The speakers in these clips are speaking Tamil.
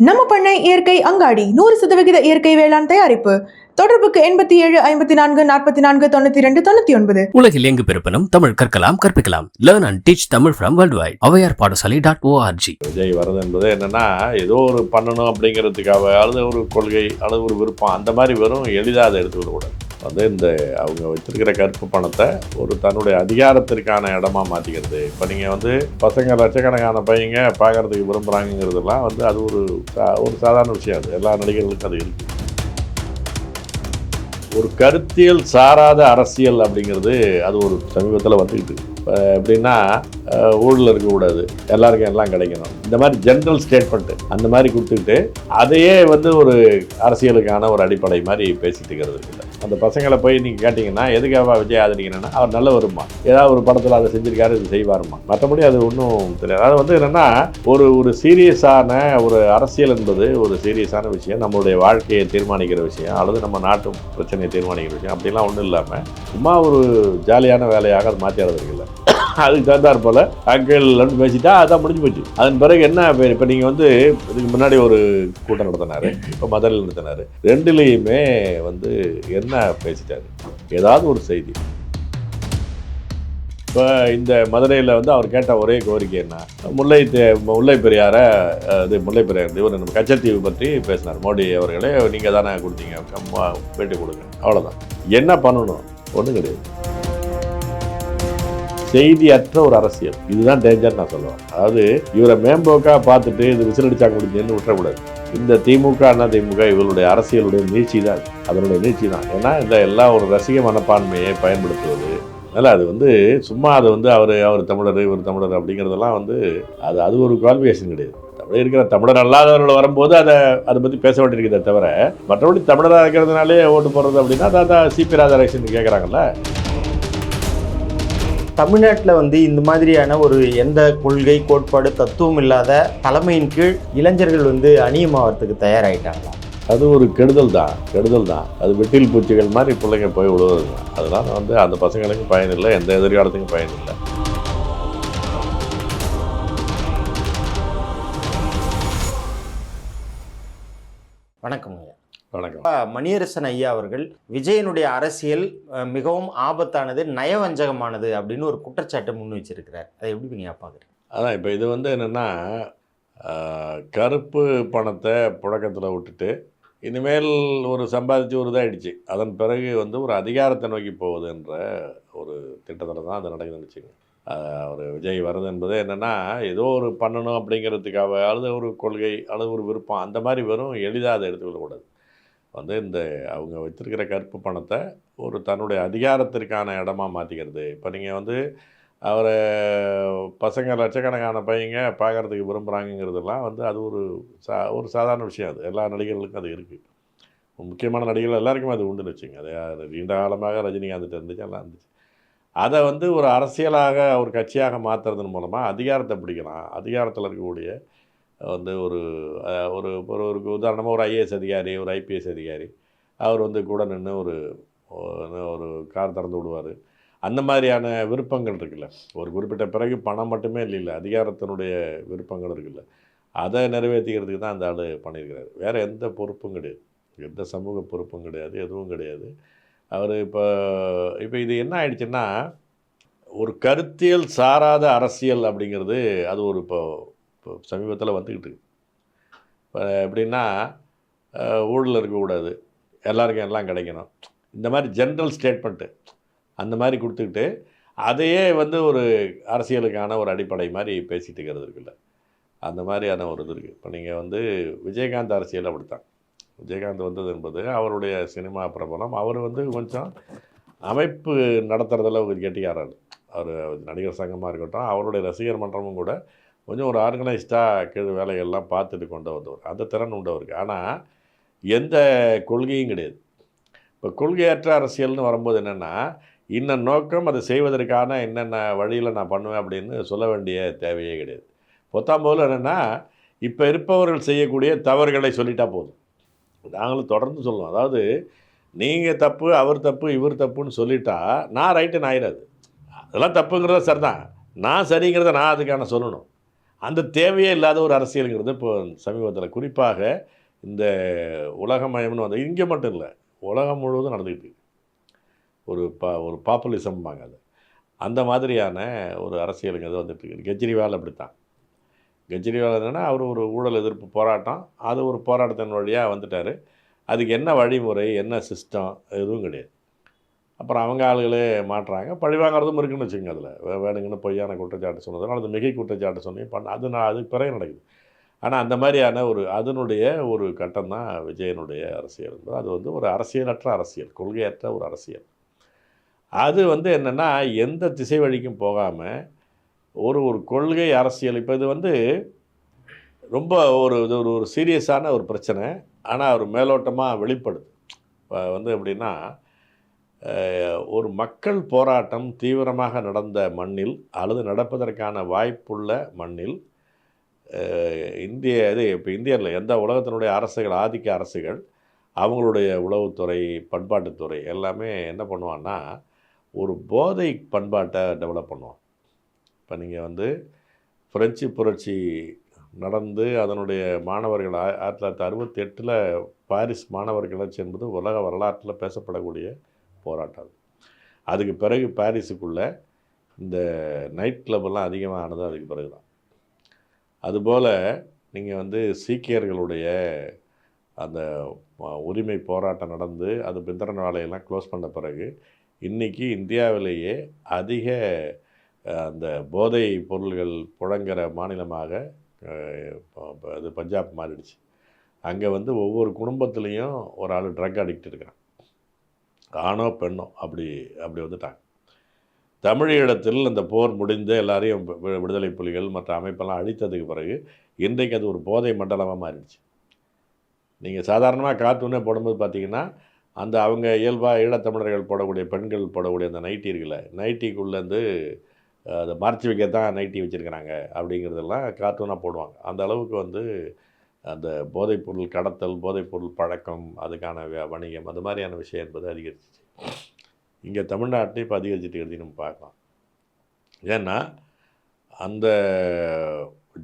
நம்ம பண்ணை இயற்கை அங்காடி நூறு சதவிகித இயற்கை வேளாண் தயாரிப்பு. தொடர்புக்கு எண்பத்தி ஏழு ஐம்பத்தி நான்கு நாற்பத்தி நான்கு தொண்ணூத்தி ரெண்டு தொண்ணூத்தி ஒன்பது. உலகில் எங்கு பிறப்பினும் தமிழ் கற்கலாம் கற்பிக்கலாம். Learn and teach Tamil from worldwide Avvaiyar Padasalai dot O R G Vijay வரது என்பது என்னன்னா ஏதோ ஒரு பண்ணணும் அப்படிங்கிறதுக்காக அல்லது ஒரு கொள்கை அல்லது ஒரு விருப்பம். அந்த மாதிரி வெறும் எளிதாக அதை எடுத்துக்கிடக்கூடாது. வந்து இந்த அவங்க வச்சுருக்கிற கருப்பு பணத்தை ஒரு தன்னுடைய அதிகாரத்திற்கான இடமா மாற்றிக்கிறது இப்போ நீங்கள் வந்து பசங்க லட்சக்கணக்கான பையங்க பார்க்கறதுக்கு விரும்புகிறாங்கிறதுலாம் வந்து அது ஒரு ஒரு சாதாரண விஷயம் அது. எல்லா நடிகர்களுக்கும் அது இருக்குது ஒரு கருத்தியல் சாராத அரசியல் அப்படிங்கிறது அது ஒரு சமீபத்தில் வந்துக்கிட்டு இப்போ எப்படின்னா ஊழல் இருக்கக்கூடாது. எல்லாருக்கும் எல்லாம் கிடைக்கணும். இந்த மாதிரி ஜென்ரல் ஸ்டேட்மெண்ட்டு அந்த மாதிரி கொடுத்துக்கிட்டு அதையே வந்து ஒரு அரசியலுக்கான ஒரு அடிப்படை மாதிரி பேசிட்டு இருக்கிறது. இல்லை அந்த பசங்களை போய் நீங்கள் கேட்டிங்கன்னா எதுக்காக விஜய் ஆதரிக்கிறேன்னா அவர் நல்ல வருமா ஏதாவது ஒரு படத்தில் அதை செஞ்சுருக்காரு இது செய்வாருமா மற்றபடி அது ஒன்றும் தெரியாது. அது வந்து என்னென்னா ஒரு ஒரு சீரியஸான ஒரு அரசியல் என்பது ஒரு சீரியஸான விஷயம். நம்மளுடைய வாழ்க்கையை தீர்மானிக்கிற விஷயம் அல்லது நம்ம நாட்டு பிரச்சனையை தீர்மானிக்கிற விஷயம். அப்படிலாம் ஒன்றும் இல்லாமல் சும்மா ஒரு ஜாலியான வேலையாக அது மாற்றிறது இல்லை. அதுக்கு தகுந்தாற் போல். அங்கிள் பேசிட்டா அதான் முடிஞ்சு போச்சு. அதன் பிறகு என்ன இப்போ நீங்கள் வந்து இதுக்கு முன்னாடி ஒரு கூட்டம் நடத்தினாரு. இப்போ மதுரையில் நடத்தினாரு. ரெண்டுலேயுமே வந்து என்ன பேசிட்டாரு? ஏதாவது ஒரு செய்தி. இப்போ இந்த மதுரையில் வந்து அவர் கேட்ட ஒரே கோரிக்கை என்ன? முல்லை முல்லை பெரியாரை இது முல்லை பெரியார் இவர் நம்ம கச்சத்தீவு பற்றி பேசினார். மோடி அவர்களே நீங்கள் தானே கொடுத்தீங்க பேட்டி கொடுங்க. அவ்வளோதான் என்ன பண்ணணும்? ஒன்றும் கிடையாது. செய்தியற்ற ஒரு அரசியல். இதுதான் டேஞ்சர் நான் சொல்லுவேன். அதாவது இவரை மேம்போக்கா பார்த்துட்டு இது விசிலடிச்சா முடிஞ்சேன்னு விட்டுறக்கூடாது. இந்த திமுக அண்ணா திமுக இவருடைய அரசியலுடைய நீட்சி தான். அதனுடைய நீட்சி தான். ஏன்னா இந்த எல்லா ஒரு ரசிக மனப்பான்மையை பயன்படுத்துவது அதனால் அது வந்து சும்மா அது வந்து அவர் அவர் தமிழர் இவர் தமிழர் அப்படிங்கிறதெல்லாம் வந்து அது அது ஒரு குவாலிஃபிகேஷன் கிடையாது. தமிழ் இருக்கிற தமிழர் அல்லாதவர்கள் வரும்போது அதை அதை பற்றி பேச வேண்டியிருக்கிறத தவிர மற்றபடி தமிழராக இருக்கிறதுனாலே ஓட்டு போடுறது அப்படின்னா அதான் சிபி ராதாகிருஷ்ணன் கேட்குறாங்கல்ல தமிழ்நாட்டில் வந்து இந்த மாதிரியான ஒரு எந்த கொள்கை கோட்பாடு தத்துவம் இல்லாத தலைமையின் கீழ் இளைஞர்கள் வந்து அணியமாவதுக்கு தயாராயிட்டாங்களா? அது ஒரு கெடுதல் தான் கெடுதல் தான். அது வெட்டில் பூச்சிகள் மாதிரி பிள்ளைங்க போய் விழுவது தான். அதனால வந்து அந்த பசங்களுக்கு பயன் இல்லை எந்த எதிர்காலத்துக்கும் பயன் இல்லை. வணக்கம் ஐயா வணக்கம். மணியரசன் ஐயா அவர்கள் விஜயனுடைய அரசியல் மிகவும் ஆபத்தானது நயவஞ்சகமானது அப்படின்னு ஒரு குற்றச்சாட்டை முன் வச்சிருக்கிறார். அதை எப்படி நீங்க பார்க்குறீங்க? அதான் இப்போ இது வந்து என்னென்னா கருப்பு பணத்தை புழக்கத்தில் விட்டுட்டு இனிமேல் ஒரு சம்பாதிச்சு ஒரு இதாகிடுச்சு அதன் பிறகு வந்து ஒரு அதிகாரத்தை நோக்கி போவதுன்ற ஒரு திட்டத்தில் தான் அது நடக்குதுன்னு வச்சுங்க ஒரு விஜய் வரது என்பது என்னென்னா ஏதோ ஒரு பண்ணணும் அப்படிங்கிறதுக்காக அல்லது ஒரு கொள்கை அல்லது ஒரு விருப்பம் அந்த மாதிரி வெறும் எளிதாக அதை எடுத்துக்கொள்ளக்கூடாது. வந்து இந்த அவங்க வச்சுருக்கிற கருப்பு பணத்தை ஒரு தன்னுடைய அதிகாரத்திற்கான இடமா மாற்றிக்கிறது இப்போ நீங்கள் வந்து அவரை பசங்க லட்சக்கணக்கான பையங்க பார்க்கறதுக்கு விரும்புகிறாங்கங்கிறதெல்லாம் வந்து அது ஒரு சா ஒரு சாதாரண விஷயம் அது. எல்லா நடிகர்களுக்கும் அது இருக்குது முக்கியமான நடிகர்கள் எல்லாருக்குமே அது உண்டுன்னு வச்சுங்க அது நீண்ட காலமாக ரஜினிகாந்த் இருந்துச்சு எல்லாம் இருந்துச்சு. அதை வந்து ஒரு அரசியலாக ஒரு கட்சியாக மாற்றுறதன் மூலமாக அதிகாரத்தை பிடிக்கலாம். அதிகாரத்தில் இருக்கக்கூடிய வந்து ஒரு ஒரு ஒரு ஒரு உதாரணமாக ஒரு ஐஏஎஸ் அதிகாரி ஒரு ஐபிஎஸ் அதிகாரி. அவர் வந்து கூட நின்று ஒரு ஒரு- கார் திறந்து விடுவார். அந்த மாதிரியான விருப்பங்கள் இருக்குல்ல. ஒரு குறிப்பிட்ட பிறகு பணம் மட்டுமே இல்லை அதிகாரத்தினுடைய விருப்பங்கள் இருக்குல்ல. அதை நிறைவேற்றிக்கிறதுக்கு தான் அந்த ஆள் பண்ணியிருக்கிறார். வேறு எந்த பொறுப்பும் கிடையாது. எந்த சமூக பொறுப்பும் கிடையாது எதுவும் கிடையாது. அவர் இப்போ இப்போ இது என்ன ஆயிடுச்சுன்னா ஒரு கருத்தியல் சாராத அரசியல் அப்படிங்கிறது அது ஒரு இப்போ இப்போ சமீபத்தில் வந்துக்கிட்டு இருக்கு. இப்போ எப்படின்னா ஊழல் இருக்கக்கூடாது. எல்லாருக்கும் எல்லாம் கிடைக்கணும். இந்த மாதிரி ஜென்ரல் ஸ்டேட்மெண்ட்டு அந்த மாதிரி கொடுத்துக்கிட்டு அதையே வந்து ஒரு அரசியலுக்கான ஒரு அடிப்படை மாதிரி பேசிகிட்டு இருக்கிறது இருக்குல்ல. அந்த மாதிரியான ஒரு இது இருக்குது இப்போ நீங்கள் வந்து விஜயகாந்த் அரசியல் அப்படித்தான். விஜயகாந்த் வந்தது என்பது அவருடைய சினிமா பிரபலம். அவர் வந்து கொஞ்சம் அமைப்பு நடத்துறதுல ஒரு கெட்டிக்காரர் அவர் நடிகர் சங்கமாக இருக்கட்டும் அவருடைய ரசிகர் மன்றமும் கூட கொஞ்சம் ஒரு ஆர்கனைஸ்டாக கீழ் வேலைகள்லாம் பார்த்துட்டு கொண்டு வந்தவர். அந்த திறன் உண்டவருக்கு. ஆனால் எந்த கொள்கையும் கிடையாது. இப்போ கொள்கையற்ற அரசியல்னு வரும்போது என்னென்னா இன்ன நோக்கம் அதை செய்வதற்கான என்னென்ன வழியில் நான் பண்ணுவேன் அப்படின்னு சொல்ல வேண்டிய தேவையே கிடையாது. பொத்தாம்போல் என்னென்னா இப்போ இருப்பவர்கள் செய்யக்கூடிய தவறுகளை சொல்லிட்டா போதும். நாங்களும் தொடர்ந்து சொல்லுவோம். அதாவது நீங்கள் தப்பு அவர் தப்பு இவர் தப்புன்னு சொல்லிட்டா நான் ரைட்டுன்னு ஆயிடாது அதெல்லாம் தப்புங்கிறத சரிதான். நான் சரிங்கிறத நான் அதுக்கான சொல்லணும். அந்த தேவையே இல்லாத ஒரு அரசியலுங்கிறது இப்போ சமீபத்தில் குறிப்பாக இந்த உலகமயம்னு வந்து இங்கே மட்டும் இல்லை உலகம் முழுவதும் நடந்துக்கிட்டு ஒரு பா ஒரு பாப்புலிசம்பாங்க அது. அந்த மாதிரியான ஒரு அரசியலுங்கிறது வந்துட்டு இருக்கு. கெஜ்ரிவால் அப்படித்தான். கெஜ்ரிவால் என்னென்னா அவர் ஒரு ஊழல் எதிர்ப்பு போராட்டம். அது ஒரு போராட்டத்தின் வழியாக வந்துட்டார். அதுக்கு என்ன வழிமுறை என்ன சிஸ்டம் எதுவும் கிடையாது. அப்புறம் அவங்க ஆளுகளே மாட்டுறாங்க. பழி வாங்குறதும் இருக்குன்னு வச்சுங்க அதில். வேணுங்கன்னு பொய்யான குற்றச்சாட்டு சொன்னதும் அது மிகை குற்றச்சாட்டு சொன்னி பண்ண அது நான் அதுக்கு பிறகு நடக்குது. ஆனால் அந்த மாதிரியான ஒரு அதனுடைய ஒரு கட்டம் தான் விஜயனுடைய அரசியல் என்பது. அது வந்து ஒரு அரசியலற்ற அரசியல் கொள்கையற்ற ஒரு அரசியல். அது வந்து என்னென்னா எந்த திசை வழிக்கும் போகாமல் ஒரு ஒரு கொள்கை அரசியல். இப்போ இது வந்து ரொம்ப ஒரு இது ஒரு ஒரு சீரியஸான ஒரு பிரச்சனை. ஆனால் ஒரு மேலோட்டமாக வெளிப்படுது. இப்போ வந்து எப்படின்னா ஒரு மக்கள் போராட்டம் தீவிரமாக நடந்த மண்ணில் அல்லது நடப்பதற்கான வாய்ப்புள்ள மண்ணில் இந்திய இது இப்போ இந்தியாவில் எந்த உலகத்தினுடைய அரசுகள் ஆதிக்க அரசுகள் அவங்களுடைய உளவுத்துறை பண்பாட்டுத்துறை எல்லாமே என்ன பண்ணுவான்னா ஒரு போதை பண்பாட்டை டெவலப் பண்ணுவான் இப்போ நீங்கள் வந்து பிரெஞ்சு புரட்சி நடந்து அதனுடைய மாணவர்கள் ஆயிரத்தி தொள்ளாயிரத்தி அறுபத்தி எட்டில் பாரிஸ் மாணவர்கள் என்பது உலக வரலாற்றில் பேசப்படக்கூடிய போராட்டம். அதுக்கு பிறகு பாரிஸுக்குள்ளே இந்த நைட் கிளப்பெல்லாம் அதிகமானது அதுக்கு பிறகு தான் அதுபோல் நீங்கள் வந்து சீக்கியர்களுடைய அந்த உரிமை போராட்டம் நடந்து அது பிந்தரனாலையெல்லாம் க்ளோஸ் பண்ண பிறகு இன்றைக்கி இந்தியாவிலேயே அதிக அந்த போதை பொருள்கள் புழங்குற மாநிலமாக அது பஞ்சாப் மாறிடுச்சு. அங்கே வந்து ஒவ்வொரு குடும்பத்துலேயும் ஒரு ஆள் ட்ரக் அடிக்ட் இருக்கிறான் ஆணோ பெண்ணோ அப்படி அப்படி வந்துட்டாங்க. தமிழீழத்தில் அந்த போர் முடிந்து எல்லாரையும் விடுதலை புலிகள் மற்ற அமைப்பெல்லாம் அழித்ததுக்கு பிறகு இன்றைக்கு அது ஒரு போதை மண்டலமாக மாறிடுச்சு. நீங்கள் சாதாரணமாக கார்ட்டூனே போடும்போது பார்த்தீங்கன்னா அந்த அவங்க இயல்பாக ஈழத்தமிழர்கள் போடக்கூடிய பெண்கள் போடக்கூடிய அந்த நைட்டி இருக்குல்ல நைட்டிக்குள்ளேருந்து அதை மறைச்சி வைக்க தான் நைட்டி வச்சுருக்கிறாங்க அப்படிங்கிறதெல்லாம் கார்ட்டூனாக போடுவாங்க. அந்த அளவுக்கு வந்து அந்த போதைப்பொருள் கடத்தல் போதைப்பொருள் பழக்கம் அதுக்கான வணிகம் அது மாதிரியான விஷயம் என்பது அதிகரிச்சிச்சு. இங்கே தமிழ்நாட்டில் இப்போ அதிகரிச்சுட்டு இருக்கிறது நம்ம பார்க்கலாம். ஏன்னா அந்த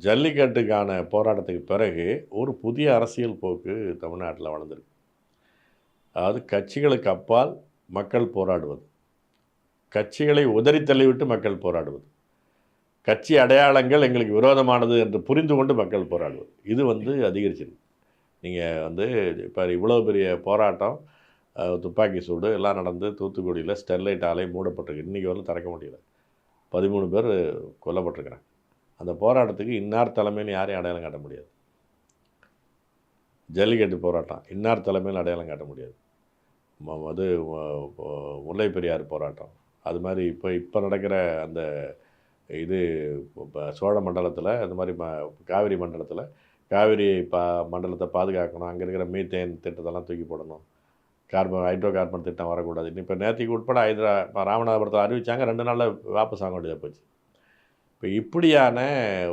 ஜல்லிக்கட்டுக்கான போராட்டத்துக்கு பிறகு ஒரு புதிய அரசியல் போக்கு தமிழ்நாட்டில் வளர்ந்துருக்கு. அதாவது கட்சிகளுக்கு அப்பால் மக்கள் போராடுவது. கட்சிகளை உதறி தள்ளிவிட்டு மக்கள் போராடுவது. கட்சி அடையாளங்கள் எங்களுக்கு விரோதமானது என்று புரிந்து கொண்டு மக்கள் போராடுவது இது வந்து அதிகரிச்சிருக்கு. நீங்கள் வந்து இப்போ இவ்வளோ பெரிய போராட்டம் துப்பாக்கி சூடு எல்லாம் நடந்து தூத்துக்குடியில் ஸ்டெர்லைட் ஆலை மூடப்பட்டிருக்கு. இன்றைக்கி வரலும் திறக்க முடியல. பதிமூணு பேர் கொல்லப்பட்டிருக்கிறாங்க. அந்த போராட்டத்துக்கு இன்னார் தலைமையில் யாரையும் அடையாளம் காட்ட முடியாது. ஜல்லிக்கட்டு போராட்டம் இன்னார் தலைமையில் அடையாளம் காட்ட முடியாது. அது முல்லை பெரியார் போராட்டம். அது மாதிரி இப்போ இப்போ நடக்கிற அந்த இது இப்போ சோழ மண்டலத்தில் இந்த மாதிரி ம காவிரி மண்டலத்தில் காவிரி பா மண்டலத்தை பாதுகாக்கணும். அங்கே இருக்கிற மீத்தேன் திட்டத்தெல்லாம் தூக்கி போடணும். கார்பன் ஹைட்ரோ கார்பன் திட்டம் வரக்கூடாது இப்போ நேற்றுக்கு உட்பட ஹைதரா இப்போ ராமநாதபுரத்தில் அறிவிச்சாங்க ரெண்டு நாளில் வாபஸ் ஆக வேண்டியதாக போச்சு. இப்போ இப்படியான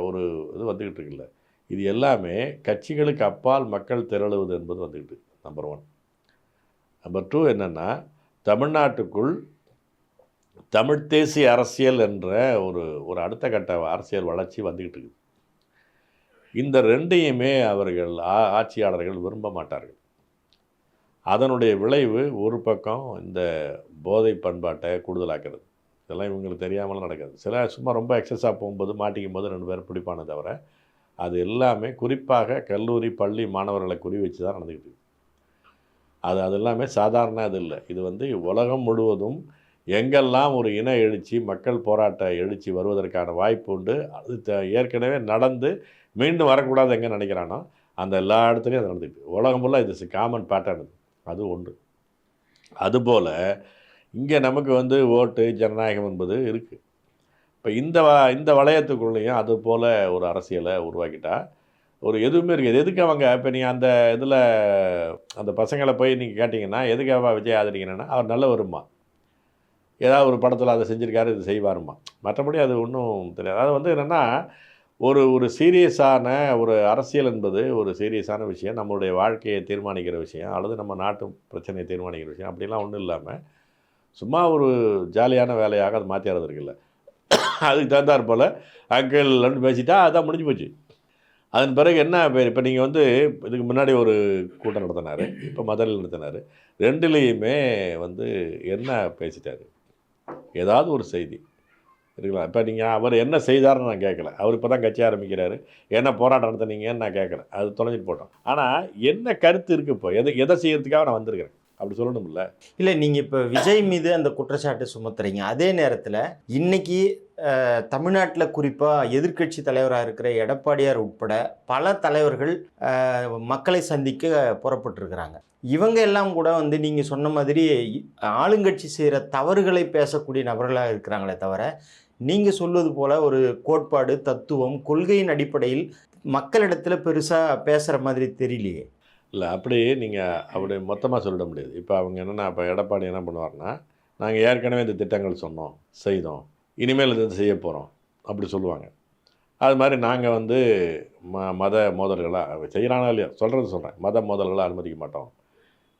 ஒரு இது வந்துக்கிட்டு இருக்குல்ல. இது எல்லாமே கட்சிகளுக்கு அப்பால் மக்கள் திரளுவது என்பது வந்துக்கிட்டு நம்பர் ஒன் நம்பர் டூ என்னென்னா தமிழ்நாட்டுக்குள் தமிழ் தேசிய அரசியல் என்ற ஒரு ஒரு அடுத்த கட்ட அரசியல் வளர்ச்சி வந்துக்கிட்டு இருக்குது. இந்த ரெண்டையுமே அவர்கள் ஆ- ஆட்சியாளர்கள் விரும்ப மாட்டார்கள். அதனுடைய விளைவு ஒரு பக்கம் இந்த போதை பண்பாட்டை கூடுதலாக்கிறது. இதெல்லாம் இவங்களுக்கு தெரியாமல் நடக்காது. சில சும்மா ரொம்ப எக்ஸஸாக போகும்போது மாட்டிக்கும் போது ரெண்டு பேரும் பிடிப்பானே தவிர அது எல்லாமே குறிப்பாக கல்லூரி பள்ளி மாணவர்களை குறி வச்சு தான் நடந்துக்கிட்டு அது அது எல்லாமே சாதாரண இது இல்லை. இது வந்து உலகம் முழுவதும் எங்கெல்லாம் ஒரு இன எழுச்சி மக்கள் போராட்ட எழுச்சி வருவதற்கான வாய்ப்பு உண்டு அது த- ஏற்கனவே நடந்து மீண்டும் வரக்கூடாது எங்கே நினைக்கிறானோ அந்த எல்லா இடத்துலையும் அது நடந்துட்டு உலகம் ஃபுல்லாக இது காமன் பேட்டர்ன் இது. அது ஒன்று. அதுபோல் இங்கே நமக்கு வந்து ஓட்டு ஜனநாயகம் என்பது இருக்குது இப்போ இந்த வ இந்த வளையத்துக்குள்ளேயும் அது போல் ஒரு அரசியலை உருவாக்கிட்டால் ஒரு எதுவுமே இருக்குது. எதுக்கு அவங்க இப்போ நீங்கள் அந்த இதில் அந்த பசங்களை போய் நீங்கள் கேட்டிங்கன்னா எதுக்காக விஜய் ஆதரிக்கணும்னா அவர் நல்ல வருமா ஏதாவது ஒரு படத்தில் அதை செஞ்சுருக்காரு இது செய்வாருமா மற்றபடி அது ஒன்றும் தெரியாது. அது வந்து என்னென்னா ஒரு ஒரு சீரியஸான ஒரு அரசியல் என்பது ஒரு சீரியஸான விஷயம். நம்மளுடைய வாழ்க்கையை தீர்மானிக்கிற விஷயம் அல்லது நம்ம நாட்டு பிரச்சனையை தீர்மானிக்கிற விஷயம். அப்படிலாம் ஒன்றும் இல்லாமல் சும்மா ஒரு ஜாலியான வேலையாக அது மாற்றிடுறது இருக்குல்ல அதுக்கு தகுந்தாற் போல் அங்கிள்னு பேசிட்டா அதான் முடிஞ்சு போச்சு. அதன் பிறகு என்ன இப்போ நீங்கள் வந்து இதுக்கு முன்னாடி ஒரு கூட்டம் நடத்தினார் இப்போ மதுரையில் நடத்தினார். ரெண்டுலேயுமே வந்து என்ன பேசிட்டாரு? ஏதாவது ஒரு செய்தி. இருக்கலாம். இப்போ நீங்கள் அவர் என்ன செய்தாருன்னு நான் கேட்கல அவர் இப்போ தான் கட்சி ஆரம்பிக்கிறாரு. என்ன போராட்டம் நடத்துனீங்கன்னு நான் கேட்கல அது தொலைஞ்சிட்டு போட்டோம். ஆனால் என்ன கருத்து இருக்குது இப்போ? எதை எதை செய்யறதுக்காக நான் வந்திருக்கிறேன்? அப்படி சொல்லணும்ல. இல்லை நீங்கள் இப்போ விஜய் மீது அந்த குற்றச்சாட்டு சுமத்துறீங்க. அதே நேரத்தில் இன்னைக்கு தமிழ்நாட்டில் குறிப்பாக எதிர்க்கட்சி தலைவராக இருக்கிற எடப்பாடியார் உட்பட பல தலைவர்கள் மக்களை சந்திக்க புறப்பட்டிருக்கிறாங்க. இவங்க எல்லாம் கூட வந்து நீங்கள் சொன்ன மாதிரி ஆளுங்கட்சி செய்கிற தவறுகளை பேசக்கூடிய நபர்களாக இருக்கிறாங்களே தவிர நீங்கள் சொல்வது போல் ஒரு கோட்பாடு தத்துவம் கொள்கையின் அடிப்படையில் மக்களிடத்தில் பெருசாக பேசுகிற மாதிரி தெரியலையே. இல்லை அப்படி நீங்கள் அப்படி மொத்தமாக சொல்லிட முடியாது. இப்போ அவங்க என்னென்னா இப்போ எடப்பாடி என்ன பண்ணுவார்னா நாங்கள் ஏற்கனவே இந்த திட்டங்கள் சொன்னோம் செய்தோம் இனிமேல் இது செய்ய போகிறோம் அப்படி சொல்லுவாங்க. அது மாதிரி நாங்கள் வந்து ம மத மோதல்களாக செய்கிறானா இல்லையா? சொல்கிறது சொல்கிறேன் மத மோதல்களை அனுமதிக்க மாட்டோம்.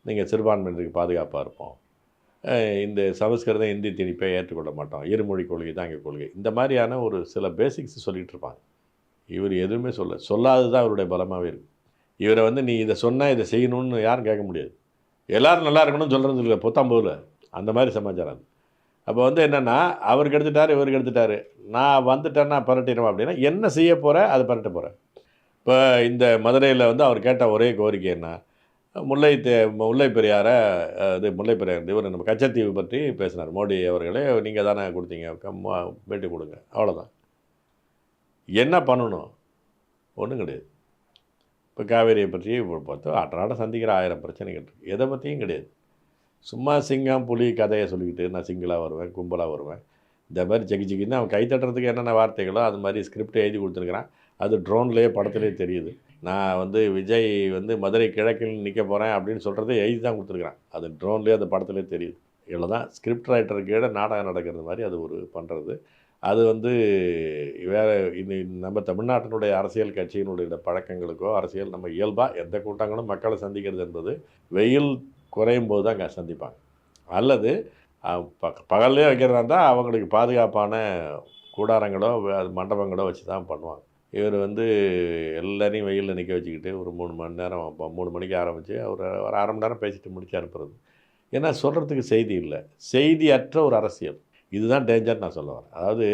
நீங்கள் சிறுபான்மையினருக்கு பாதுகாப்பாக இருப்போம். இந்த சமஸ்கிருத இந்தி திணிப்பை ஏற்றுக்கொள்ள மாட்டோம். இருமொழி கொள்கை தான் எங்கள் கொள்கை. இந்த மாதிரியான ஒரு சில பேசிக்ஸ் சொல்லிகிட்டு இருப்பாங்க. இவர் எதுவுமே சொல்ல சொல்லாதது தான் அவருடைய பலமாகவே இருக்குது இவரை வந்து நீ இதை சொன்னால் இதை செய்யணும்னு யாரும் கேட்க முடியாது. எல்லோரும் நல்லா இருக்கணும்னு சொல்கிறது இல்லை புத்தாம்பூரில் அந்த மாதிரி சமாச்சாரம் அது. அப்போ வந்து என்னென்னா அவருக்கு எடுத்துட்டார் இவருக்கு எடுத்துட்டாரு. நான் வந்துட்டேன்னா பரட்டிடுவேன் அப்படின்னா என்ன செய்ய போகிற அதை பரட்ட போகிறேன் இப்போ இந்த மதுரையில் வந்து அவர் கேட்ட ஒரே கோரிக்கை என்ன? முல்லை தே முல்லை பெரியாரை இது முல்லை பெரியார் இவர் நம்ம கச்சத்தீவு பற்றி பேசினார் மோடி அவர்களே. நீங்கள் தானே கொடுத்தீங்க பேட்டி கொடுங்க அவ்வளோதான் என்ன பண்ணணும்? ஒன்றும் கிடையாது. இப்போ காவேரியை பற்றி இப்போ பார்த்தா அன்றாட சந்திக்கிற ஆயிரம் பிரச்சனைகள் இருக்குது எதை பற்றியும் கிடையாது. சும்மா சிங்கம் புலி கதையை சொல்லிக்கிட்டு நான் சிங்கிளாக வருவேன் கும்பலாக வருவேன். இந்த மாதிரி ஜெகி ஜெகின்னு அவன் கை தட்டுறதுக்கு என்னென்ன வார்த்தைகளோ அது மாதிரி ஸ்கிரிப்ட் எழுதி கொடுத்துருக்குறான். அது ட்ரோன்லேயே படத்துலேயே தெரியுது. நான் வந்து விஜய் வந்து மதுரை கிழக்கில் நிற்க போகிறேன் அப்படின்னு சொல்கிறதே எழுதி தான் கொடுத்துருக்குறான். அது ட்ரோன்லேயே அந்த படத்துலேயே தெரியுது. இவ்வளோ தான் ஸ்கிரிப்ட் ரைட்டருக்கு கீழே நாடகம் நடக்கிறது மாதிரி அது ஒரு பண்ணுறது அது வந்து வேறு இது நம்ம தமிழ்நாட்டினுடைய அரசியல் கட்சியினுடைய பழக்கங்களுக்கோ அரசியல் நம்ம இயல்பாக எந்த கூட்டங்களும் மக்களை சந்திக்கிறது என்பது வெயில் குறையும் போது தான் அங்கே சந்திப்பாங்க. அல்லது ப பகல்லே வைக்கிறதா இருந்தால் அவங்களுக்கு பாதுகாப்பான கூடாரங்களோ அது மண்டபங்களோ வச்சு தான் பண்ணுவாங்க. இவர் வந்து எல்லாரையும் வெயிலில் நிற்க வச்சுக்கிட்டு ஒரு மூணு மணி நேரம் மூணு மணிக்கு ஆரம்பித்து ஒரு ஒரு அரை மணி நேரம் பேசிட்டு முடிச்சு அனுப்புறது. ஏன்னா சொல்கிறதுக்கு செய்தி இல்லை. செய்தியற்ற ஒரு அரசியல். இதுதான் டேஞ்சர் நான் சொல்ல வரேன். அதாவது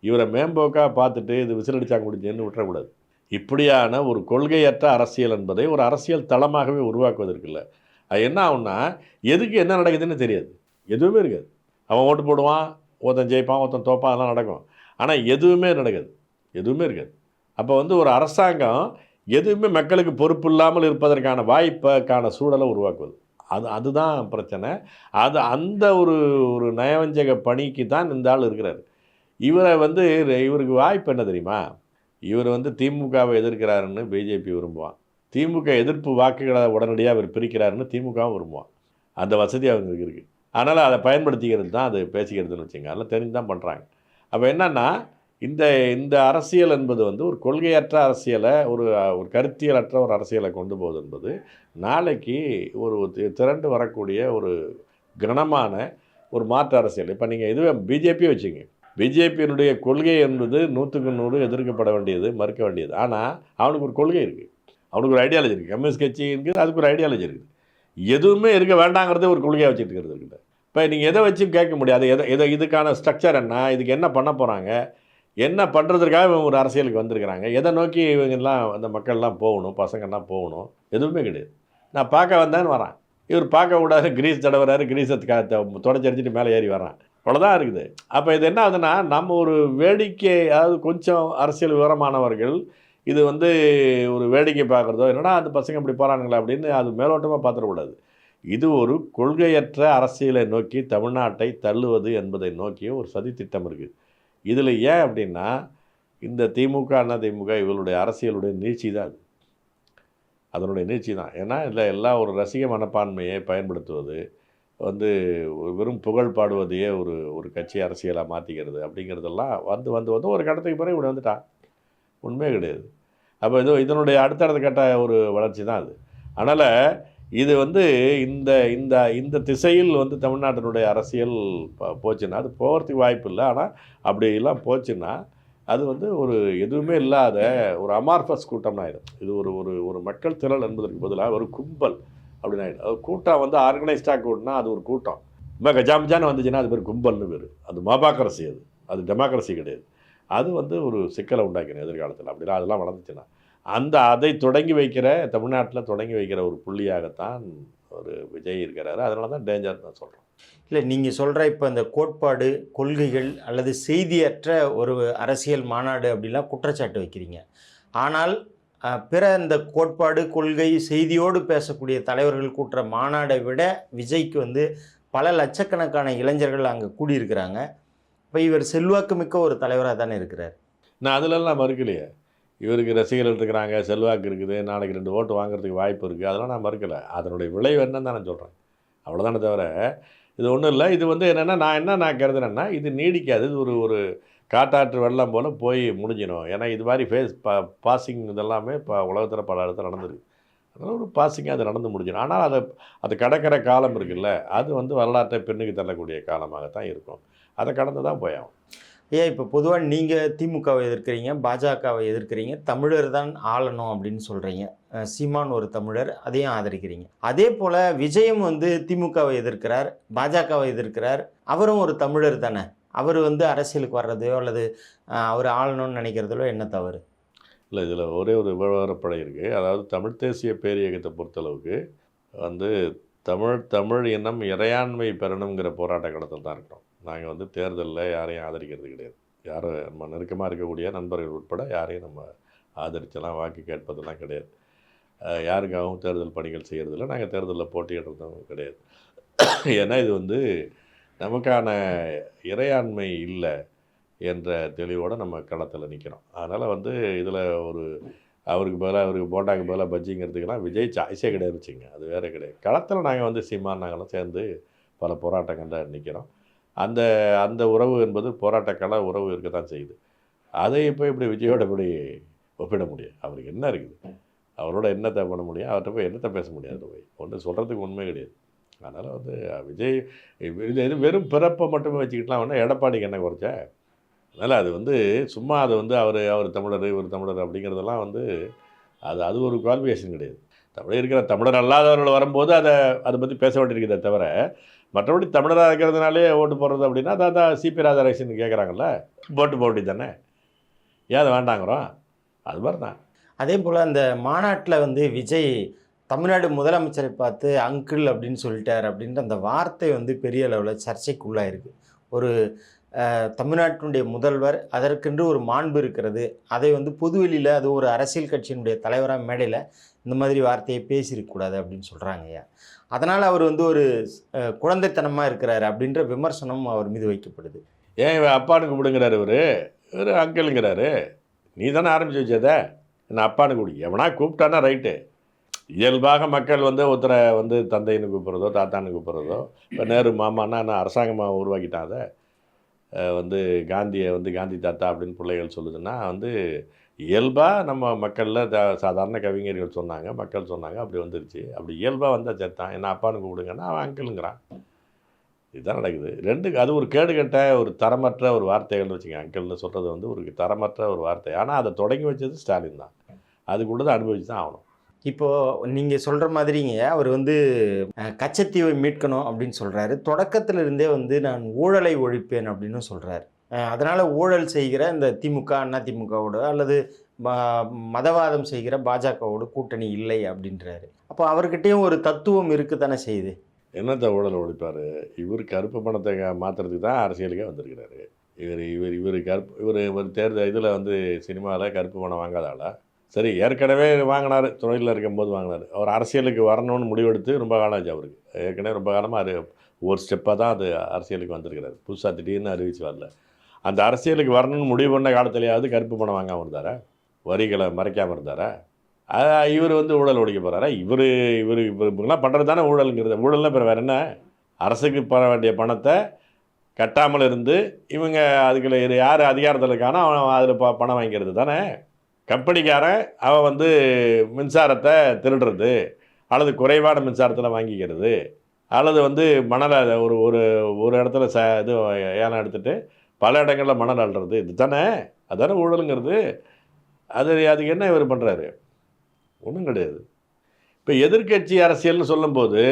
இவரை மேம்போக்காக பார்த்துட்டு இது விசிலடிச்சா முடிஞ்சேன்னு விட்டுறக்கூடாது. இப்படியான ஒரு கொள்கையற்ற அரசியல் என்பதை ஒரு அரசியல் தளமாகவே உருவாக்குவதற்கு இல்லை. அது என்ன ஆகும்னா எதுக்கு என்ன நடக்குதுன்னு தெரியாது. எதுவுமே இருக்காது. அவன் ஓட்டு போடுவான் ஒருத்தன் ஜெயிப்பான் ஒருத்தன் தோப்பான் அதெல்லாம் நடக்கும். ஆனால் எதுவுமே நடக்காது. எதுவுமே இருக்காது. அப்போ வந்து ஒரு அரசாங்கம் எதுவுமே மக்களுக்கு பொறுப்பு இல்லாமல் இருப்பதற்கான வாய்ப்புக்கான சூழலை உருவாக்குவது. அது அதுதான் பிரச்சனை. அது அந்த ஒரு ஒரு நயவஞ்சக பணிக்கு தான் இந்த ஆள் இருக்கிறார். இவரை வந்து இவருக்கு வாய்ப்பு என்ன தெரியுமா? இவர் வந்து திமுகவை எதிர்க்கிறாருன்னு பிஜேபி விரும்புவான். திமுக எதிர்ப்பு வாக்குகளை உடனடியாக இவர் பிரிக்கிறாருன்னு திமுகவும் விரும்புவான். அந்த வசதி அவங்களுக்கு இருக்குது அதனால் அதை பயன்படுத்திக்கிறது தான் அது பேசிக்கிறதுன்னு வச்சுங்க அதெல்லாம் தெரிஞ்சு தான் பண்ணுறாங்க அப்போ என்னன்னா இந்த இந்த அரசியல் என்பது வந்து ஒரு கொள்கையற்ற அரசியலை ஒரு ஒரு கருத்தியலற்ற ஒரு அரசியலை கொண்டு போகுது என்பது நாளைக்கு ஒரு தி- திரண்டு வரக்கூடிய ஒரு கனமான ஒரு மாற்று அரசியல். இப்போ நீங்கள் இதுவே பிஜேபி வச்சுங்க. பிஜேபியினுடைய கொள்கை என்பது நூற்றுக்கு நூறு எதிர்க்கப்பட வேண்டியது மறுக்க வேண்டியது. ஆனால் அவனுக்கு ஒரு கொள்கை இருக்குது அவனுக்கு ஒரு ஐடியாலஜி இருக்குது கம்யூனிஸ்ட் கட்சி இருக்குது அதுக்கு ஒரு ஐடியாலஜி இருக்குது எதுவுமே இருக்க வேண்டாங்கிறதே ஒரு கொள்கையாக வச்சுட்டு இருக்கிறது இருக்குது இப்போ நீங்கள் எதை வச்சு கேட்க முடியாது. எதை எதை இதுக்கான ஸ்ட்ரக்சர் என்ன? இதுக்கு என்ன பண்ண போகிறாங்க என்ன பண்ணுறதுக்காக இவங்க ஒரு அரசியலுக்கு வந்திருக்கிறாங்க? எதை நோக்கி இவங்கெல்லாம் அந்த மக்கள்லாம் போகணும் பசங்கள்லாம் போகணும்? எதுவுமே கிடையாது. நான் பார்க்க வந்தேன்னு வரான். இவர் பார்க்க கூடாது கிரீஸ் தடவுறாரு கிரீஸை தொடச்சரிச்சிட்டு மேலே ஏறி வரான். அவ்வளோதான் இருக்குது. அப்போ இது என்ன ஆகுதுன்னா நம்ம ஒரு வேடிக்கை அதாவது கொஞ்சம் அரசியல் விவரமானவர்கள் இது வந்து ஒரு வேடிக்கை பார்க்குறதோ என்னடா அந்த பசங்க இப்படி போகிறானுங்களா அப்படின்னு அது மேலோட்டமாக பார்த்துடக்கூடாது. இது ஒரு கொள்கையற்ற அரசியலை நோக்கி தமிழ்நாட்டை தள்ளுவது என்பதை நோக்கிய ஒரு சதித்திட்டம் இருக்குது. இதில் ஏன் அப்படின்னா இந்த திமுக அண்ணா திமுக இவளுடைய அரசியலுடைய நீட்சி தான் அது. அதனுடைய நீட்சி தான். ஏன்னா இல்லை எல்லா ஒரு ரசிக மனப்பான்மையை பயன்படுத்துவது வந்து வெறும் புகழ் பாடுவதையே ஒரு ஒரு கட்சி அரசியலாக மாற்றிக்கிறது அப்படிங்கிறதெல்லாம் வந்து வந்து வந்து ஒரு கட்டத்துக்கு பிறகு இப்படி வந்துட்டான். உண்மையே கிடையாது. அப்போ இது இதனுடைய அடுத்தடுத்த கட்ட ஒரு வளர்ச்சி தான் அது. அதனால் இது வந்து இந்த இந்த இந்த திசையில் வந்து தமிழ்நாட்டினுடைய அரசியல் போச்சுன்னா அது போகிறதுக்கு வாய்ப்பு இல்லை. ஆனால் அப்படியெல்லாம் போச்சுன்னா அது வந்து ஒரு எதுவுமே இல்லாத ஒரு அமார்பஸ் கூட்டம் ஆகிடும் இது ஒரு ஒரு ஒரு மக்கள் திரள் என்பதற்கு பதிலாக ஒரு கும்பல் அப்படின்னு ஆகிடும் அது கூட்டம் வந்து ஆர்கனைஸ்டாக கூட்டினா அது ஒரு கூட்டம். இப்போ கஜாமஜான்னு வந்துச்சுன்னா அது பேர் கும்பல்னு பேர். அது மாபாக்கரசி அது. அது டெமோக்ரஸி கிடையாது. அது வந்து ஒரு சிக்கலை உண்டாக்கணும் எதிர்காலத்தில். அப்படிலாம் அதெல்லாம் வளர்ந்துச்சுன்னா. அந்த அதை தொடங்கி வைக்கிற தமிழ்நாட்டில் தொடங்கி வைக்கிற ஒரு புள்ளியாகத்தான் ஒரு விஜய் இருக்கிறாரு. அதனால தான் டேஞ்சர் நான் சொல்கிறேன் இல்லை நீங்கள் சொல்கிற இப்போ இந்த கோட்பாடு கொள்கைகள் அல்லது செய்தியற்ற ஒரு அரசியல் மாநாடு அப்படிலாம் குற்றச்சாட்டு வைக்கிறீங்க. ஆனால் பிற இந்த கோட்பாடு கொள்கை செய்தியோடு பேசக்கூடிய தலைவர்கள் கூட்டுற மாநாடை விட விஜய்க்கு வந்து பல லட்சக்கணக்கான இளைஞர்கள் அங்கே கூடியிருக்கிறாங்க. இப்போ இவர் செல்வாக்கு மிக்க ஒரு தலைவராக தானே இருக்கிறார். நான் அதிலெல்லாம் மறுக்கலையே. இவருக்கு ரசிகர்கள் இருக்கிறாங்க செல்வாக்கு இருக்குது நாளைக்கு ரெண்டு ஓட்டு வாங்குறதுக்கு வாய்ப்பு இருக்குது அதெல்லாம் நான் மறுக்கலை. அதனுடைய விளைவு என்னன்னு தான் நான் சொல்கிறேன் அவ்வளோதானே தவிர இது ஒன்றும் இல்லை. இது வந்து என்னென்னா நான் என்ன நான் கருதுனேன்னா இது நீடிக்காது. இது ஒரு ஒரு காட்டாற்று வெள்ளம் போல் போய் முடிஞ்சிடும். ஏன்னா இது மாதிரி ஃபேஸ் பா பாசிங் இதெல்லாமே இப்போ உலகத்தில் பல இடத்துல நடந்திருக்கு. அதனால் ஒரு பாசிங்காக அது நடந்து முடிஞ்சிடும். ஆனால் அதை அது கடக்கிற காலம் இருக்குல்ல அது வந்து வரலாற்றை பின்னுக்கு தள்ளக்கூடிய காலமாகத்தான் இருக்கும். அதை கடந்து தான் போயாகும் ஏன் இப்போ பொதுவாக நீங்கள் திமுகவை எதிர்க்கிறீங்க பாஜகவை எதிர்க்கிறீங்க தமிழர் தான் ஆளணும் அப்படின்னு சொல்கிறீங்க சீமான் ஒரு தமிழர் அதையும் ஆதரிக்கிறீங்க. அதே போல் விஜயம் வந்து திமுகவை எதிர்க்கிறார் பாஜகவை எதிர்க்கிறார். அவரும் ஒரு தமிழர் தானே. அவர் வந்து அரசியலுக்கு வர்றதையோ அல்லது அவர் ஆளணும்னு நினைக்கிறதுலோ என்ன தவறு? இல்லை இதில் ஒரே ஒரு விவகாரப்படை இருக்குது அதாவது தமிழ் தேசிய பேரியக்கத்தை பொறுத்தளவுக்கு வந்து தமிழ் தமிழ் இனம் இறையாண்மை பெறணுங்கிற போராட்ட களத்தில் தான் இருக்கிறோம். நாங்கள் வந்து தேர்தலில் யாரையும் ஆதரிக்கிறது கிடையாது. யாரும் நம்ம நெருக்கமாக இருக்கக்கூடிய நண்பர்கள் உட்பட யாரையும் நம்ம ஆதரிச்செல்லாம் வாக்கு கேட்பதெல்லாம் கிடையாது. யாருக்காகவும் தேர்தல் பணிகள் செய்கிறதில்ல நாங்கள் தேர்தலில் போட்டியிடுறதும் கிடையாது. ஏன்னா இது வந்து நமக்கான இறையாண்மை இல்லை என்ற தெளிவோடு நம்ம களத்தில் நிற்கிறோம் அதனால் வந்து இதில் ஒரு அவருக்கு பதிலாக அவருக்கு போண்டாக்கு பதிலாக பஜ்ஜிங்கிறதுக்கெல்லாம் விஜய் சாய்ஸே கிடையாது வச்சுங்க. அது வேறு கிடையாது. களத்தில் நாங்கள் வந்து சீமான் நாங்களும் சேர்ந்து பல போராட்டங்களில் நிற்கிறோம் அந்த அந்த உறவு என்பது போராட்ட உறவு இருக்க தான் செய்யுது. அதை இப்போ இப்படி விஜயோட இப்படி ஒப்பிட முடியும்? அவருக்கு என்ன இருக்குது? அவரோட என்னத்தை பண்ண முடியும்? அவர்கிட்ட போய் என்னத்தை பேச முடியாது? போய் ஒன்று சொல்கிறதுக்கு உண்மை கிடையாது. அதனால் வந்து விஜய் இது வெறும் பிறப்பை மட்டுமே வச்சுக்கிட்டலாம் வேணால் எடப்பாடிக்கு என்ன குறைச்சா? அதனால் அது வந்து சும்மா அது வந்து அவர் அவர் தமிழர் இவர் தமிழர் அப்படிங்கிறதெல்லாம் வந்து அது அது ஒரு குவாலிஃபிகேஷன் கிடையாது. தமிழ் இருக்கிற தமிழர் அல்லாதவர்கள் வரும்போது அதை அதை பற்றி பேச வேண்டியிருக்குதே தவிர மற்றபடி தமிழராக இருக்கிறதுனாலே ஓட்டு போடுறது அப்படின்னா அதான் தான் சிபி ராதாகிருஷ்ணன் கேட்குறாங்கல்ல ஓட்டு போட்டி தானே? ஏன் அதை வேண்டாங்கிறோம்? அது மாதிரி தான். அதே போல் அந்த மாநாட்டில் வந்து விஜய் தமிழ்நாடு முதலமைச்சரை பார்த்து அங்கிள் அப்படின்னு சொல்லிட்டார் அப்படின்ற அந்த வார்த்தை வந்து பெரிய அளவில் சர்ச்சைக்குள்ளாயிருக்கு. ஒரு தமிழ்நாட்டினுடைய முதல்வர் அதற்கென்று ஒரு மாண்பு இருக்கிறது. அதை வந்து பொதுவெளியில் அது ஒரு அரசியல் கட்சியினுடைய தலைவராக மேடையில் இந்த மாதிரி வார்த்தையை பேசியிருக்கக்கூடாது அப்படின்னு சொல்கிறாங்க ஐயா. அதனால் அவர் வந்து ஒரு குழந்தைத்தனமாக இருக்கிறார் அப்படின்ற விமர்சனம் அவர் மீது வைக்கப்படுது. ஏன் இவன் அப்பான்னு கூப்பிடுங்கிறாரு இவர்? இவர் அங்கிளுங்கிறாரு. நீ தானே ஆரம்பிச்சு வச்சத? என்ன அப்பானு கூடி எவனா கூப்பிட்டானா ரைட்டு. இயல்பாக மக்கள் வந்து ஒருத்தரை வந்து தந்தைன்னு கூப்பிட்றதோ தாத்தான்னு கூப்பிட்றதோ இப்போ நேரு மாமான்னா நான் அரசாங்கமாக உருவாக்கிட்டான் அதை வந்து காந்தியை வந்து காந்தி தாத்தா அப்படின்னு பிள்ளைகள் சொல்லுதுன்னா வந்து இயல்பாக நம்ம மக்களில் த சாதாரண கவிஞர்கள் சொன்னாங்க மக்கள் சொன்னாங்க அப்படி வந்துருச்சு. அப்படி இயல்பாக வந்தால் சேர்த்தான் என்ன அப்பான்னு கூப்பிடுங்கன்னா அவன் அங்கிளுங்கிறான். இதுதான் நடக்குது. ரெண்டு அது ஒரு கேடுகட்ட ஒரு தரமற்ற ஒரு வார்த்தைகள்னு வச்சுங்க அங்கிள்னு சொல்கிறது வந்து ஒரு தரமற்ற ஒரு வார்த்தை. ஆனால் அதை தொடங்கி வச்சது ஸ்டாலின் தான். அதுக்குள்ளதை அனுபவிச்சு தான் ஆகணும். இப்போது நீங்கள் சொல்கிற மாதிரிங்க அவர் வந்து கச்சத்தீவை மீட்கணும் அப்படின்னு சொல்கிறாரு தொடக்கத்தில் இருந்தே வந்து நான் ஊழலை ஒழிப்பேன் அப்படின்னு சொல்கிறாரு அதனால் ஊழல் செய்கிற இந்த திமுக அண்ணா திமுகவோட அல்லது ம- மதவாதம் செய்கிற பாஜகவோட கூட்டணி இல்லை அப்படின்றாரு. அப்போ அவர்கிட்டையும் ஒரு தத்துவம் இருக்கு தானே செய்யுது என்னத்தை ஊழல் ஒழிப்பார்? இவர் கருப்பு பணத்தை மாற்றுறதுக்கு தான் அரசியலுக்கே வந்திருக்கிறாரு. இவர் இவர் இவர் கருப்பு இவர் இவர் தேர்தல் இதில் வந்து சினிமாவில் கருப்பு பணம் வாங்காத சரி ஏற்கனவே வாங்கினார் தொழிலில் இருக்கும்போது வாங்கினார். அவர் அரசியலுக்கு வரணும்னு முடிவெடுத்து ரொம்ப காலம் ஆச்சு அவருக்கு. ஏற்கனவே ரொம்ப காலமாக அது ஒரு ஸ்டெப்பாக தான் அது அரசியலுக்கு வந்திருக்கிறார். புதுசாக திடீர்னு அறிவிச்சு வரல. அந்த அரசியலுக்கு வரணும்னு முடிவு பண்ண காலத்துலையாவது கருப்பு பணம் வாங்காமல் இருந்தாரா? வரிகளை மறைக்காமல் இருந்தாரா? இவர் வந்து ஊழல் ஒழிக்க போகிறாரா இவர் இவர் இவருலாம் பண்ணுறது தானே ஊழலுங்கிறது. ஊழல்னா பிற வேறு என்ன? அரசுக்கு பெற வேண்டிய பணத்தை கட்டாமல் இருந்து இவங்க அதுக்குள்ள யார் அதிகாரத்தில் இருக்கானோ அவன் அதில் ப பணம் வாங்கிக்கிறது தானே? கம்பெனிக்காரன் அவன் வந்து மின்சாரத்தை திருடுறது அல்லது குறைவான மின்சாரத்தில் வாங்கிக்கிறது அல்லது வந்து மணலை ஒரு ஒரு ஒரு இடத்துல ச இது ஏலம் எடுத்துகிட்டு பல இடங்களில் மணல் அள்ளுறது இது தானே? அதானே ஊழலுங்கிறது. அது அதுக்கு என்ன இவர் பண்ணுறாரு ஒன்றும் கிடையாது. இப்போ எதிர்க்கட்சி அரசியல்னு சொல்லும்போது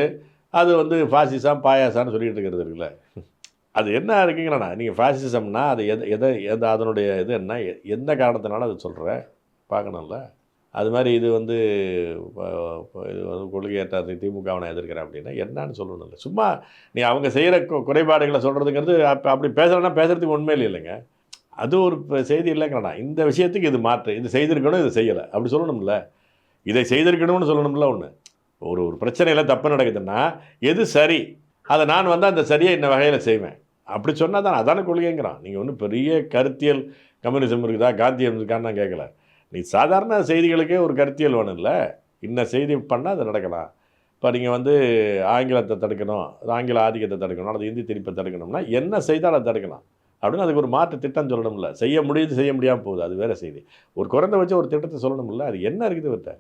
அது வந்து ஃபாசிசம் பாயாசான்னு சொல்லிகிட்டு இருக்கிறது இருக்குல்ல. அது என்ன இருக்குங்கிறண்ணா நீங்கள் ஃபாசிசம்னா அது எதை எதை எதை அதனுடைய இது என்ன எ- எந்த காரணத்தினால அது சொல்கிறேன் பார்க்கணும்ல? அது மாதிரி இது வந்து இது வந்து கொள்கையற்ற திமுகவனை எதிர்க்கிறேன் அப்படின்னா என்னன்னு சொல்லணும் இல்லை. சும்மா நீ அவங்க செய்கிற குறைபாடுகளை சொல்கிறதுங்கிறது அப்போ அப்படி பேசுகிறேன்னா பேசுகிறதுக்கு உண்மையில் இல்லைங்க. அது ஒரு செய்தி இல்லைங்கண்ணா இந்த விஷயத்துக்கு இது மாற்று. இது செய்திருக்கணும் இது செய்யலை. அப்படி சொல்லணும்ல. இதை செய்திருக்கணும்னு சொல்லணும்ல ஒன்று ஒரு ஒரு பிரச்சனையில் தப்பு நடக்குதுன்னா எது சரி? அதை நான் வந்து அந்த சரியை இந்த வகையில் செய்வேன். அப்படி சொன்னால் தான் அதான கொள்கைங்கிறான். நீங்கள் ஒன்றும் பெரிய கருத்தியல் கம்யூனிசம் இருக்குதா? காந்தியம் இருக்கான்னு நான் கேட்கல. நீ சாதாரண செய்திகளுக்கே ஒரு கருத்தியல் வேணும் இல்லை இன்ன செய்தி பண்ணால் அது நடக்கலாம். இப்போ நீங்கள் வந்து ஆங்கிலத்தை தடுக்கணும் ஆங்கில ஆதிக்கத்தை தடுக்கணும் அல்லது இந்தி திணிப்பை தடுக்கணும்னா என்ன செய்தால் அதை தடுக்கலாம். அப்படின்னு அதுக்கு ஒரு மாற்று திட்டம் சொல்லணும்ல. செய்ய முடியுது செய்ய முடியாமல் போகுது. அது வேறு செய்தி. ஒரு குறைந்த வச்சு ஒரு திட்டத்தை சொல்லணும்ல. அது என்ன இருக்குது இவர்கிட்ட?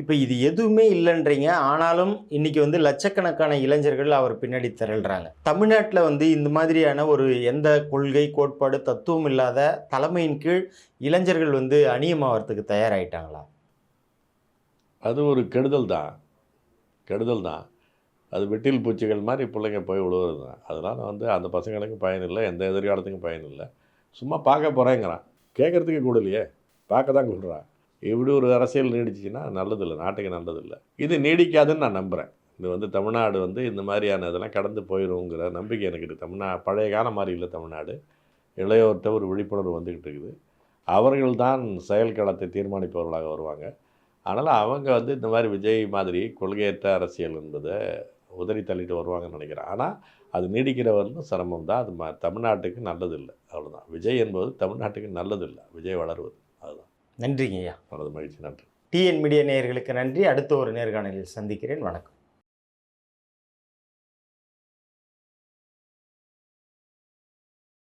இப்போ இது எதுவுமே இல்லைன்றீங்க. ஆனாலும் இன்னைக்கு வந்து லட்சக்கணக்கான இளைஞர்கள் அவர் பின்னாடி திரள்றாங்க. தமிழ்நாட்டில் வந்து இந்த மாதிரியான ஒரு எந்த கொள்கை கோட்பாடு தத்துவம் இல்லாத தலைமையின் கீழ் இளைஞர்கள் வந்து அணியமாகறதுக்கு தயாராகிட்டாங்களா அது ஒரு கெடுதல் தான். கெடுதல் தான். அது வெட்டில் பூச்சிகள் மாதிரி பிள்ளைங்க போய் விழுவுறது தான். அதனால் வந்து அந்த பசங்களுக்கு பயனில்லை எந்த எதிர்காலத்துக்கும் பயனில்லை சும்மா பார்க்க போகிறேங்கிறான் கேட்குறதுக்கு கூட இல்லையே. பார்க்க தான் கொடுறான் இப்படி ஒரு அரசியல் நீடிச்சிச்சின்னா நல்லதில்லை நாட்டுக்கு நல்லதில்லை. இது நீடிக்காதுன்னு நான் நம்புகிறேன் இது வந்து தமிழ்நாடு வந்து இந்த மாதிரியான இதெல்லாம் கடந்து போயிடுங்கிற நம்பிக்கை எனக்கு இருக்குது தமிழ்நா பழைய காலம் மாதிரி இல்லை தமிழ்நாடு. இளையோர்கிட்ட ஒரு விழிப்புணர்வு வந்துக்கிட்டு இருக்குது. அவர்கள் தான் செயல் களத்தை தீர்மானிப்பவர்களாக வருவாங்க. அதனால் அவங்க வந்து இந்த மாதிரி விஜய் மாதிரி கொள்கையற்ற அரசியல் என்பதை உதறி தள்ளிட்டு வருவாங்கன்னு நினைக்கிறேன். ஆனால் அது நீடிக்கிறவர்களும் சிரமம் தான். அது ம தமிழ்நாட்டுக்கு நல்லதில்லை. அவ்வளோதான் விஜய் என்பது தமிழ்நாட்டுக்கு நல்லதில்லை. விஜய் வளருவது. நன்றிங்க ஐயா நல்லது மகிழ்ச்சி. நன்றி. டிஎன் மீடியா நேயர்களுக்கு நன்றி. அடுத்த ஒரு நேர்காணலில் சந்திக்கிறேன். வணக்கம்.